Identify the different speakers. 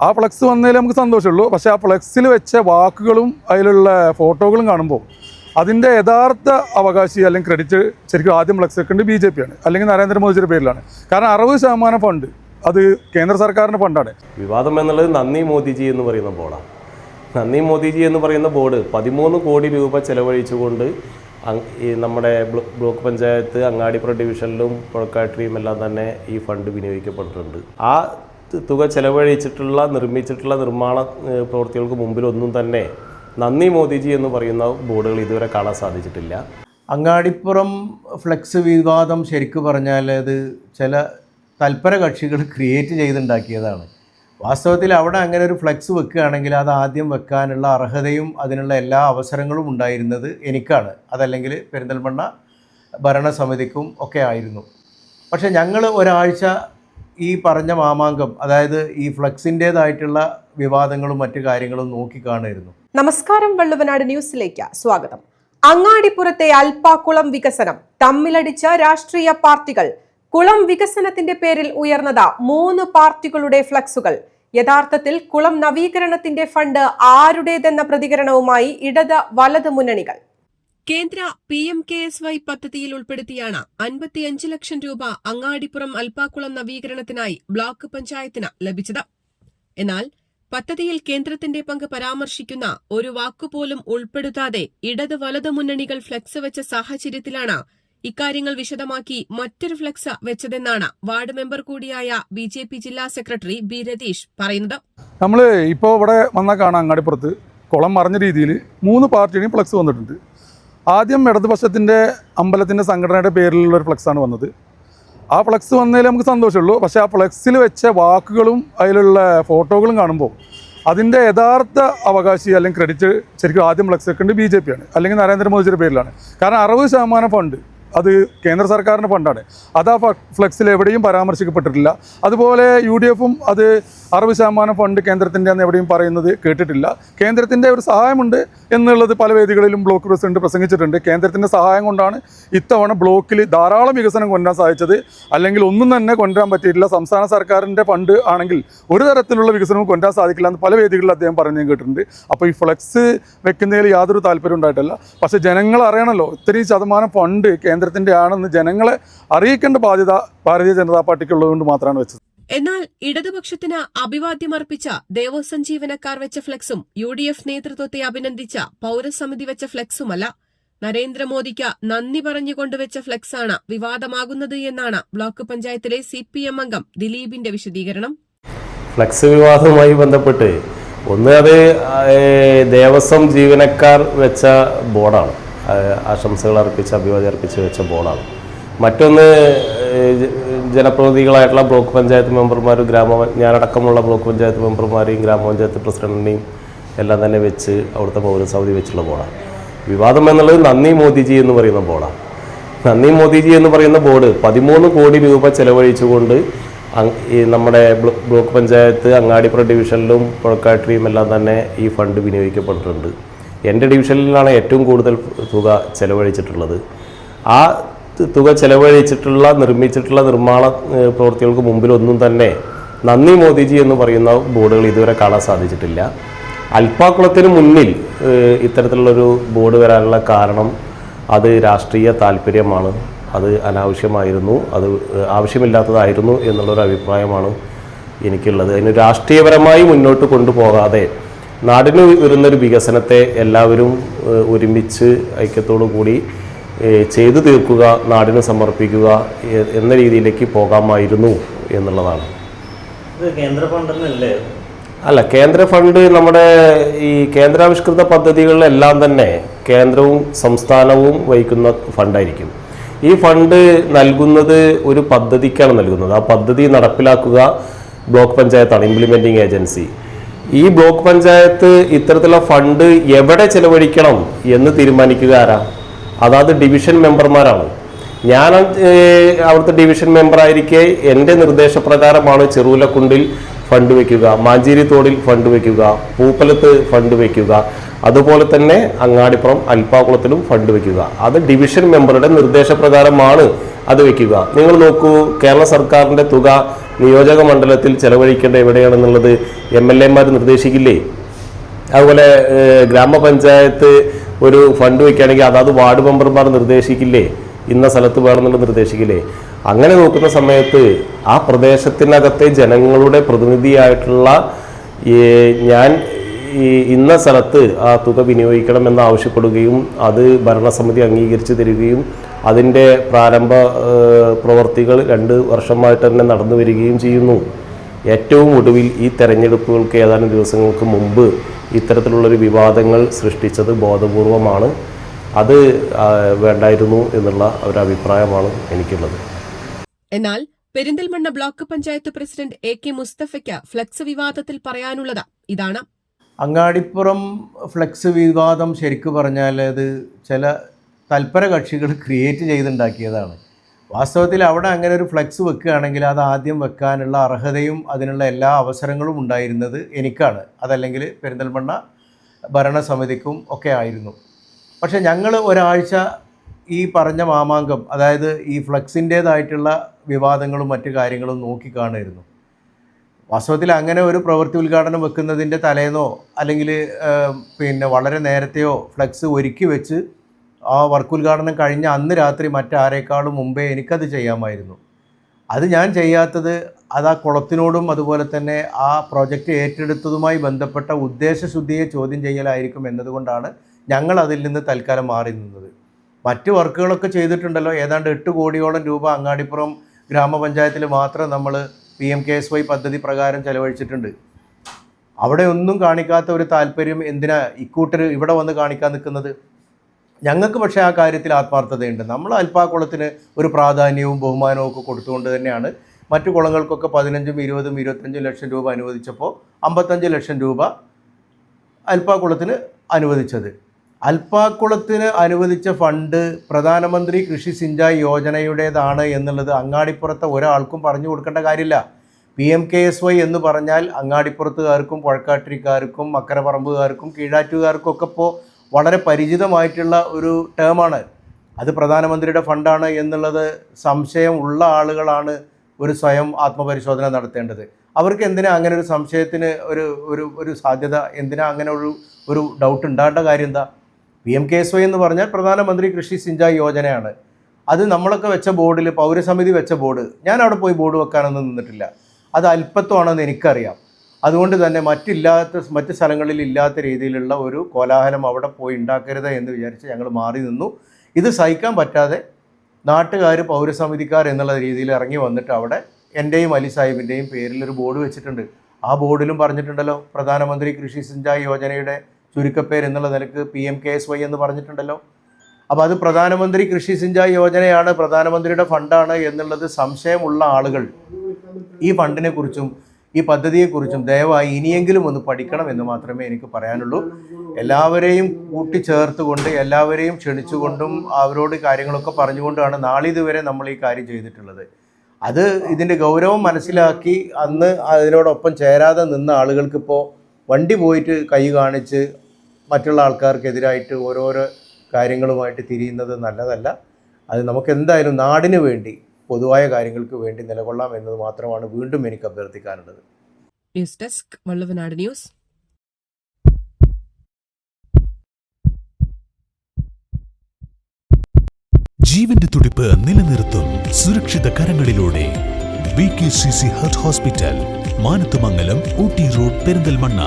Speaker 1: ആ ഫ്ലെക്സ് വന്നതിൽ നമുക്ക് സന്തോഷമുള്ളൂ. പക്ഷേ ആ ഫ്ലെക്സിൽ വെച്ച വാക്കുകളും അതിലുള്ള ഫോട്ടോകളും കാണുമ്പോൾ അതിന്റെ യഥാർത്ഥ അവകാശി അല്ലെങ്കിൽ ക്രെഡിറ്റ് ശരിക്കും ആദ്യം ഫ്ലെക്സ് വെക്കേണ്ടത് ബി ജെ പി ആണ്. അല്ലെങ്കിൽ നരേന്ദ്രമോദിയുടെ പേരിലാണ്. കാരണം അറുപത് ശതമാനം ഫണ്ട് അത് കേന്ദ്ര സർക്കാരിന്റെ ഫണ്ടാണ്
Speaker 2: വിവാദം എന്നുള്ളത് നന്ദി മോദിജി എന്ന് പറയുന്ന ബോർഡാണ് നന്ദി മോദിജി എന്ന് പറയുന്ന ബോർഡ് പതിമൂന്ന് കോടി രൂപ ചെലവഴിച്ചുകൊണ്ട് ഈ നമ്മുടെ ബ്ലോ- ബ്ലോക്ക് പഞ്ചായത്ത് അങ്ങാടിപ്പുറ ഡിവിഷനിലും പുഴക്കാട്ടിലും എല്ലാം തന്നെ ഈ ഫണ്ട് വിനിയോഗിക്കപ്പെട്ടിട്ടുണ്ട്. ആ തുക ചെലവഴിച്ചിട്ടുള്ള നിർമ്മിച്ചിട്ടുള്ള നിർമ്മാണ പ്രവൃത്തികൾക്ക് മുമ്പിലൊന്നും തന്നെ നന്ദി മോദിജി എന്ന് പറയുന്ന ബോർഡുകൾ ഇതുവരെ കാണാൻ സാധിച്ചിട്ടില്ല.
Speaker 3: അങ്ങാടിപ്പുറം ഫ്ലെക്സ് വിവാദം ശരിക്കു പറഞ്ഞാൽ അത് ചില തൽപര കക്ഷികൾ ക്രിയേറ്റ് ചെയ്തുണ്ടാക്കിയതാണ്. വാസ്തവത്തിൽ അവിടെ അങ്ങനെ ഒരു ഫ്ലെക്സ് വെക്കുകയാണെങ്കിൽ അത് ആദ്യം വെക്കാനുള്ള അർഹതയും അതിനുള്ള എല്ലാ അവസരങ്ങളും ഉണ്ടായിരുന്നത് എനിക്കാണ്. അതല്ലെങ്കിൽ പെരിന്തൽമണ്ണ ഭരണസമിതിക്കും ഒക്കെ ആയിരുന്നു. പക്ഷേ ഞങ്ങൾ ഒരാഴ്ച ഈ പറഞ്ഞ മാമാങ്കം അതായത് ഈ ഫ്ലെക്സിന്റേതായിട്ടുള്ള വിവാദങ്ങളും മറ്റു കാര്യങ്ങളും നോക്കിക്കാണായിരുന്നു.
Speaker 4: നമസ്കാരം വള്ളുവനാട് ന്യൂസിലേക്ക് സ്വാഗതം. അങ്ങാടിപ്പുറത്തെ അൽപ്പാക്കുളം വികസനം തമ്മിലടിച്ച രാഷ്ട്രീയ പാർട്ടികൾ. കുളം വികസനത്തിന്റെ പേരിൽ ഉയർന്നത് മൂന്ന് പാർട്ടികളുടെ ഫ്ലക്സുകൾ. യഥാർത്ഥത്തിൽ കുളം നവീകരണത്തിന്റെ ഫണ്ട് ആരുടേതെന്ന പ്രതികരണവുമായി ഇടത് വലത് മുന്നണികൾ. കേന്ദ്ര P M K S Y പദ്ധതിയിൽ ഉൾപ്പെടുത്തിയാണ് അൻപത്തിയഞ്ച് ലക്ഷം രൂപ അങ്ങാടിപ്പുറം അൽപ്പാക്കുളം നവീകരണത്തിനായി ബ്ലോക്ക് പഞ്ചായത്തിന് ലഭിച്ചത്. എന്നാൽ പദ്ധതിയിൽ കേന്ദ്രത്തിന്റെ പങ്ക് പരാമർശിക്കുന്ന ഒരു വാക്കുപോലും ഉൾപ്പെടുത്താതെ ഇടത് വലത് മുന്നണികൾ ഫ്ലക്സ് വെച്ച സാഹചര്യത്തിലാണ് ഇക്കാര്യങ്ങൾ വിശദമാക്കി മറ്റൊരു ഫ്ലക്സ് വെച്ചതെന്നാണ് വാർഡ് മെമ്പർ കൂടിയായ ബി ജെ പി ജില്ലാ സെക്രട്ടറി ബി രതീഷ് പറയുന്നത്.
Speaker 1: നമ്മൾ ഇപ്പോൾ ഇവിടെ വന്നാൽ കാണാം അങ്ങാടിപ്പുറത്ത്. കുളം മറിഞ്ഞ രീതിയിൽ മൂന്ന് പാർട്ടിയുടെയും ഫ്ലക്സ് വന്നിട്ടുണ്ട്. ആദ്യം ഇടതുപക്ഷത്തിന്റെ അമ്പലത്തിന്റെ സംഘടനയുടെ പേരിലുള്ള ഒരു ഫ്ലക്സാണ് വന്നത്. ആ ഫ്ലക്സ് വന്നതിൽ നമുക്ക് സന്തോഷമുള്ളൂ. പക്ഷേ ആ ഫ്ലക്സിൽ വെച്ച വാക്കുകളും അതിലുള്ള ഫോട്ടോകളും കാണുമ്പോൾ അതിന്റെ യഥാർത്ഥ അവകാശി അല്ലെങ്കിൽ ക്രെഡിറ്റ് ശരിക്കും ആദ്യം ഫ്ലക്സ് വെക്കേണ്ടത് ബി ജെ പി ആണ്. അല്ലെങ്കിൽ നരേന്ദ്രമോദിയുടെ പേരിലാണ്. കാരണം അറുപത് ശതമാനം ഫണ്ട് അത് കേന്ദ്ര സർക്കാരിന്റെ ഫണ്ടാണ്. അത് ആ ഫ്ലക്സിൽ എവിടെയും പരാമർശിക്കപ്പെട്ടിട്ടില്ല. അതുപോലെ യു ഡി എഫും അത് അറുപത് ശതമാനം ഫണ്ട് കേന്ദ്രത്തിന്റെ എന്ന് എവിടെയും പറയുന്നത് കേട്ടിട്ടില്ല. കേന്ദ്രത്തിന്റെ ഒരു സഹായമുണ്ട് എന്നുള്ളത് പല വേദികളിലും ബ്ലോക്ക് പ്രസിഡന്റ് പ്രസംഗിച്ചിട്ടുണ്ട്. കേന്ദ്രത്തിന്റെ സഹായം കൊണ്ടാണ് ഇത്തവണ ബ്ലോക്കിൽ ധാരാളം വികസനം കൊണ്ടുവരാൻ സാധിച്ചത്. അല്ലെങ്കിൽ ഒന്നും തന്നെ കൊണ്ടുവരാൻ പറ്റിയിട്ടില്ല. സംസ്ഥാന സർക്കാരിന്റെ ഫണ്ട് ആണെങ്കിൽ ഒരു തരത്തിലുള്ള വികസനവും കൊണ്ടുവരാൻ സാധിക്കില്ല എന്ന് പല വേദികളിൽ അദ്ദേഹം പറഞ്ഞു കേട്ടിട്ടുണ്ട്. അപ്പോൾ ഈ ഫ്ലെക്സ് വെക്കുന്നതിൽ യാതൊരു താല്പര്യം ഉണ്ടായിട്ടില്ല. പക്ഷേ ജനങ്ങൾ അറിയണമല്ലോ ഇത്രയും ശതമാനം ഫണ്ട് കേന്ദ്രത്തിന്റെ ആണെന്ന് ജനങ്ങളെ അറിയിക്കേണ്ട ബാധ്യത ഭാരതീയ ജനതാ പാർട്ടിക്കുള്ളതുകൊണ്ട് മാത്രമാണ് വെച്ചത്.
Speaker 4: എന്നാൽ ഇടതുപക്ഷത്തിന് അഭിവാദ്യമർപ്പിച്ച ദേവസ്വം ജീവനക്കാർ വെച്ച ഫ്ലെക്സും യു ഡി എഫ് നേതൃത്വത്തെ അഭിനന്ദിച്ച പൌരസമിതി വെച്ച ഫ്ലെക്സുമല്ല. നരേന്ദ്രമോദിക്ക് നന്ദി പറഞ്ഞുകൊണ്ടുവച്ച ഫ്ലെക്സാണ് വിവാദമാകുന്നത് എന്നാണ് ബ്ലോക്ക് പഞ്ചായത്തിലെ സി പി എം അംഗം ദിലീപിന്റെ വിശദീകരണം.
Speaker 2: ഫ്ലക്സ് വിവാദവുമായി ബന്ധപ്പെട്ട് ഒന്ന് അത് ദേവസ്വം ജീവനക്കാർ വെച്ച ബോർഡാണ്. ആശംസകൾ അർപ്പിച്ച് അഭിവാദ്യം അർപ്പിച്ച് വെച്ച ബോർഡാണ്. മറ്റൊന്ന് ജനപ്രതിനിധികളായിട്ടുള്ള ബ്ലോക്ക് പഞ്ചായത്ത് മെമ്പർമാരും ഗ്രാമ ഞാനടക്കമുള്ള ബ്ലോക്ക് പഞ്ചായത്ത് മെമ്പർമാരെയും ഗ്രാമപഞ്ചായത്ത് പ്രസിഡന്റിനെയും എല്ലാം തന്നെ വെച്ച് അവിടുത്തെ പൗരസമിതി വെച്ചുള്ള ബോർഡാണ്. വിവാദം എന്നുള്ളത് നന്ദി മോദിജി എന്ന് പറയുന്ന ബോർഡാണ്. നന്ദി മോദിജി എന്ന് പറയുന്ന ബോർഡ് പതിമൂന്ന് കോടി രൂപ ചെലവഴിച്ചുകൊണ്ട് നമ്മുടെ ബ്ലോക്ക് പഞ്ചായത്ത് അങ്ങാടിപ്പുറ ഡിവിഷനിലും പുഴക്കാട്ടിയും എല്ലാം തന്നെ ഈ ഫണ്ട് വിനിയോഗിക്കപ്പെട്ടിട്ടുണ്ട്. എന്റെ ഡിവിഷനിലാണ് ഏറ്റവും കൂടുതൽ തുക ചെലവഴിച്ചിട്ടുള്ളത്. ആ തുക ചെലവഴിച്ചിട്ടുള്ള നിർമ്മിച്ചിട്ടുള്ള നിർമ്മാണ പ്രവൃത്തികൾക്ക് മുമ്പിലൊന്നും തന്നെ നന്ദി മോദിജി എന്ന് പറയുന്ന ബോർഡുകൾ ഇതുവരെ കാണാൻ സാധിച്ചിട്ടില്ല. അൽപ്പാക്കുളത്തിന് മുന്നിൽ ഇത്തരത്തിലുള്ളൊരു ബോർഡ് വരാനുള്ള കാരണം അത് രാഷ്ട്രീയ താല്പര്യമാണ്. അത് അനാവശ്യമായിരുന്നു. അത് ആവശ്യമില്ലാത്തതായിരുന്നു എന്നുള്ളൊരു അഭിപ്രായമാണ് എനിക്കുള്ളത്. അതിന് രാഷ്ട്രീയപരമായി മുന്നോട്ട് കൊണ്ടുപോകാതെ നാടിന് വരുന്നൊരു വികസനത്തെ എല്ലാവരും ഒരുമിച്ച് ഐക്യത്തോടു കൂടി ചെയ്തു തീർക്കുക നാടിന് സമർപ്പിക്കുക എന്ന രീതിയിലേക്ക് പോകാമായിരുന്നു എന്നുള്ളതാണ്.
Speaker 5: കേന്ദ്ര ഫണ്ടെന്നല്ലേ
Speaker 2: അല്ല കേന്ദ്ര ഫണ്ട് നമ്മുടെ ഈ കേന്ദ്രാവിഷ്കൃത പദ്ധതികളിലെല്ലാം തന്നെ കേന്ദ്രവും സംസ്ഥാനവും വഹിക്കുന്ന ഫണ്ടായിരിക്കും. ഈ ഫണ്ട് നൽകുന്നത് ഒരു പദ്ധതിക്കാണ് നൽകുന്നത്. ആ പദ്ധതി നടപ്പിലാക്കുക ബ്ലോക്ക് പഞ്ചായത്താണ് ഇംപ്ലിമെന്റിംഗ് ഏജൻസി. ഈ ബ്ലോക്ക് പഞ്ചായത്ത് ഇത്തരത്തിലുള്ള ഫണ്ട് എവിടെ ചെലവഴിക്കണം എന്ന് തീരുമാനിക്കുക ആരാ? അതാത് ഡിവിഷൻ മെമ്പർമാരാണ്. ഞാൻ അവിടുത്തെ ഡിവിഷൻ മെമ്പറായിരിക്കെ എന്റെ നിർദ്ദേശപ്രകാരമാണ് ചെറുവിലക്കുണ്ടിൽ ഫണ്ട് വയ്ക്കുക മാഞ്ചേരി തോടിൽ ഫണ്ട് വയ്ക്കുക പൂപ്പലത്ത് ഫണ്ട് വയ്ക്കുക അതുപോലെ തന്നെ അങ്ങാടിപ്പുറം അൽപ്പാകുളത്തിലും ഫണ്ട് വയ്ക്കുക അത് ഡിവിഷൻ മെമ്പറുടെ നിർദ്ദേശപ്രകാരമാണ് അത് വെക്കുക. നിങ്ങൾ നോക്കൂ കേരള സർക്കാരിന്റെ തുക നിയോജക മണ്ഡലത്തിൽ ചെലവഴിക്കേണ്ട എവിടെയാണെന്നുള്ളത് എം എൽ എമാർ നിർദ്ദേശിക്കില്ലേ? അതുപോലെ ഗ്രാമപഞ്ചായത്ത് ഒരു ഫണ്ട് വയ്ക്കുകയാണെങ്കിൽ അതാത് വാർഡ് മെമ്പർമാർ നിർദ്ദേശിക്കില്ലേ? ഇന്ന സ്ഥലത്ത് വേണമെന്നുള്ളത് നിർദ്ദേശിക്കില്ലേ? അങ്ങനെ നോക്കുന്ന സമയത്ത് ആ പ്രദേശത്തിനകത്തെ ജനങ്ങളുടെ പ്രതിനിധിയായിട്ടുള്ള ഞാൻ ഈ ഇന്ന സ്ഥലത്ത് ആ തുക വിനിയോഗിക്കണം എന്ന് ആവശ്യപ്പെടുകയും അത് ഭരണസമിതി അംഗീകരിച്ച് തരികയും അതിന്റെ പ്രാരംഭ പ്രവർത്തികൾ രണ്ട് വർഷമായിട്ട് തന്നെ നടന്നു വരികയും ചെയ്യുന്നു. ഏറ്റവും ഒടുവിൽ ഈ തെരഞ്ഞെടുപ്പുകൾക്ക് ഏതാനും ദിവസങ്ങൾക്ക് മുമ്പ് ഇത്തരത്തിലുള്ളൊരു വിവാദങ്ങൾ സൃഷ്ടിച്ചത് ബോധപൂർവമാണ്. അത് വേണ്ടായിരുന്നു എന്നുള്ള ഒരു അഭിപ്രായമാണ് എനിക്കുള്ളത്.
Speaker 6: എന്നാൽ Perinthalmanna block panchayat president A K മുസ്തഫയ്ക്ക് flex വിവാദത്തിൽ പറയാനുള്ളത് ഇതാണ്.
Speaker 3: അങ്ങാടിപ്പുറം ഫ്ലക്സ് വിവാദം ശരിക്കു പറഞ്ഞാൽ അത് ചില തൽപര കക്ഷികൾ ക്രിയേറ്റ് ചെയ്തുണ്ടാക്കിയതാണ്. വാസ്തവത്തിൽ അവിടെ അങ്ങനെ ഒരു ഫ്ലെക്സ് വെക്കുകയാണെങ്കിൽ അത് ആദ്യം വെക്കാനുള്ള അർഹതയും അതിനുള്ള എല്ലാ അവസരങ്ങളും ഉണ്ടായിരുന്നത് എനിക്കാണ്. അതല്ലെങ്കിൽ പെരിന്തൽമണ്ണ ഭരണസമിതിക്കും ഒക്കെ ആയിരുന്നു. പക്ഷേ ഞങ്ങൾ ഒരാഴ്ച ഈ പറഞ്ഞ മാമാങ്കം അതായത് ഈ ഫ്ലക്സിന്റേതായിട്ടുള്ള വിവാദങ്ങളും മറ്റു കാര്യങ്ങളും നോക്കിക്കാണുമായിരുന്നു വാസ്തവത്തിൽ അങ്ങനെ ഒരു പ്രവൃത്തി ഉദ്ഘാടനം വെക്കുന്നതിന്റെ തലേന്നോ അല്ലെങ്കിൽ പിന്നെ വളരെ നേരത്തെയോ ഫ്ലക്സ് ഒരുക്കി വെച്ച് ആ വർക്ക് ഉദ്ഘാടനം കഴിഞ്ഞ അന്ന് രാത്രി മറ്റാരേക്കാളും മുമ്പേ എനിക്കത് ചെയ്യാമായിരുന്നു. അത് ഞാൻ ചെയ്യാത്തത് അത് ആ കുളത്തിനോടും അതുപോലെ തന്നെ ആ പ്രോജക്റ്റ് ഏറ്റെടുത്തതുമായി ബന്ധപ്പെട്ട ഉദ്ദേശശുദ്ധിയെ ചോദ്യം ചെയ്യലായിരിക്കും എന്നതുകൊണ്ടാണ് ഞങ്ങൾ അതിൽ നിന്ന് തൽക്കാലം മാറി നിന്നത്. മറ്റ് വർക്കുകളൊക്കെ ചെയ്തിട്ടുണ്ടല്ലോ. ഏതാണ്ട് എട്ട് കോടിയോളം രൂപ അങ്ങാടിപ്പുറം ഗ്രാമപഞ്ചായത്തിൽ മാത്രം നമ്മൾ P M K S Y പദ്ധതി പ്രകാരം ചെലവഴിച്ചിട്ടുണ്ട്. അവിടെ ഒന്നും കാണിക്കാത്ത ഒരു താല്പര്യം എന്തിനാ ഇക്കൂട്ടർ ഇവിടെ വന്ന് കാണിക്കാൻ നിൽക്കുന്നത്? ഞങ്ങൾക്ക് പക്ഷേ ആ കാര്യത്തിൽ ആത്മാർത്ഥതയുണ്ട്. നമ്മൾ അൽപ്പാക്കുളത്തിന് ഒരു പ്രാധാന്യവും ബഹുമാനവും ഒക്കെ കൊടുത്തുകൊണ്ട് തന്നെയാണ് മറ്റു കുളങ്ങൾക്കൊക്കെ പതിനഞ്ചും ഇരുപതും ഇരുപത്തഞ്ചും ലക്ഷം രൂപ അനുവദിച്ചപ്പോൾ അമ്പത്തഞ്ച് ലക്ഷം രൂപ അൽപ്പാക്കുളത്തിന് അനുവദിച്ചത്. അൽപ്പാക്കുളത്തിന് അനുവദിച്ച ഫണ്ട് പ്രധാനമന്ത്രി കൃഷി സിഞ്ചായ് യോജനയുടേതാണ് എന്നുള്ളത് അങ്ങാടിപ്പുറത്തെ ഒരാൾക്കും പറഞ്ഞു കൊടുക്കേണ്ട കാര്യമില്ല. P M K S Y എന്ന് പറഞ്ഞാൽ അങ്ങാടിപ്പുറത്തുകാർക്കും പുഴക്കാട്ടിരിക്കാർക്കും അക്കരപ്പറമ്പുകാർക്കും കീഴാറ്റുകാർക്കും ഒക്കെ ഇപ്പോൾ വളരെ പരിചിതമായിട്ടുള്ള ഒരു ടേമാണ് അത് പ്രധാനമന്ത്രിയുടെ ഫണ്ടാണ് എന്നുള്ളത് സംശയം ഉള്ള ആളുകളാണ് ഒരു സ്വയം ആത്മപരിശോധന നടത്തേണ്ടത്. അവർക്ക് എന്തിനാ അങ്ങനെ ഒരു സംശയത്തിന് ഒരു ഒരു ഒരു സാധ്യത? എന്തിനാ അങ്ങനെ ഒരു ഒരു ഡൗട്ട് ഉണ്ടാകേണ്ട കാര്യം എന്താ? P M K S Y എന്ന് പറഞ്ഞാൽ പ്രധാനമന്ത്രി കൃഷി സിഞ്ചായി യോജനയാണ്. അത് നമ്മളൊക്കെ വെച്ച ബോർഡിൽ പൗരസമിതി വെച്ച ബോർഡ് ഞാൻ അവിടെ പോയി ബോർഡ് വെക്കാനൊന്നും നിന്നിട്ടില്ല. അത് അല്പത്വമാണെന്ന് എനിക്കറിയാം. അതുകൊണ്ട് തന്നെ മറ്റില്ലാത്ത മറ്റ് സ്ഥലങ്ങളിൽ ഇല്ലാത്ത രീതിയിലുള്ള ഒരു കോലാഹലം അവിടെ പോയി ഉണ്ടാക്കരുത് എന്ന് വിചാരിച്ച് ഞങ്ങൾ മാറി നിന്നു. ഇത് സഹിക്കാൻ പറ്റാതെ നാട്ടുകാർ പൗരസമിതിക്കാർ എന്നുള്ള രീതിയിൽ ഇറങ്ങി വന്നിട്ട് അവിടെ എന്റെയും അലി സാഹിബിന്റെയും പേരിൽ ഒരു ബോർഡ് വെച്ചിട്ടുണ്ട്. ആ ബോർഡിലും പറഞ്ഞിട്ടുണ്ടല്ലോ പ്രധാനമന്ത്രി കൃഷി സിഞ്ചായ് യോജനയുടെ ചുരുക്കപ്പേര് എന്നുള്ള നിലയ്ക്ക് P M K S Y എന്ന് പറഞ്ഞിട്ടുണ്ടല്ലോ. അപ്പോൾ അത് പ്രധാനമന്ത്രി കൃഷി സിഞ്ചായ് യോജനയാണ് പ്രധാനമന്ത്രിയുടെ ഫണ്ടാണ് എന്നുള്ളത് സംശയമുള്ള ആളുകൾ ഈ ഫണ്ടിനെ കുറിച്ചും ഈ പദ്ധതിയെക്കുറിച്ചും ദയവായി ഇനിയെങ്കിലും ഒന്ന് പഠിക്കണം എന്ന് മാത്രമേ എനിക്ക് പറയാനുള്ളൂ. എല്ലാവരെയും കൂട്ടിച്ചേർത്തുകൊണ്ട് എല്ലാവരെയും ക്ഷണിച്ചുകൊണ്ടും അവരോട് കാര്യങ്ങളൊക്കെ പറഞ്ഞുകൊണ്ടാണ് നാളിതുവരെ നമ്മൾ ഈ കാര്യം ചെയ്തിട്ടുള്ളത്. അത് ഇതിന്റെ ഗൗരവം മനസ്സിലാക്കി അന്ന് അതിനോടൊപ്പം ചേരാതെ നിന്ന ആളുകൾക്കിപ്പോൾ വണ്ടി പോയിട്ട് കൈ കാണിച്ച് മറ്റുള്ള ആൾക്കാർക്കെതിരായിട്ട് ഓരോരോ കാര്യങ്ങളുമായിട്ട് തിരിയുന്നത് നല്ലതല്ല. അത് നമുക്ക് എന്തായാലും നാടിന് വേണ്ടി പൊതുവായ കാര്യങ്ങൾക്ക് വേണ്ടി നിലകൊള്ളാം എന്നത് മാത്രമാണ് വീണ്ടും എനിക്ക് അഭ്യർത്ഥിക്കാനുള്ളത്.
Speaker 6: ന്യൂസ് ഡെസ്ക് വള്ളവനാട് ന്യൂസ്
Speaker 7: ജീവന്റെ തുടിപ്പ് നിലനിർത്തും സുരക്ഷിത കരങ്ങളിലൂടെ. B K C C heart hospital Manathumangalam Ooty road Perinthalmanna.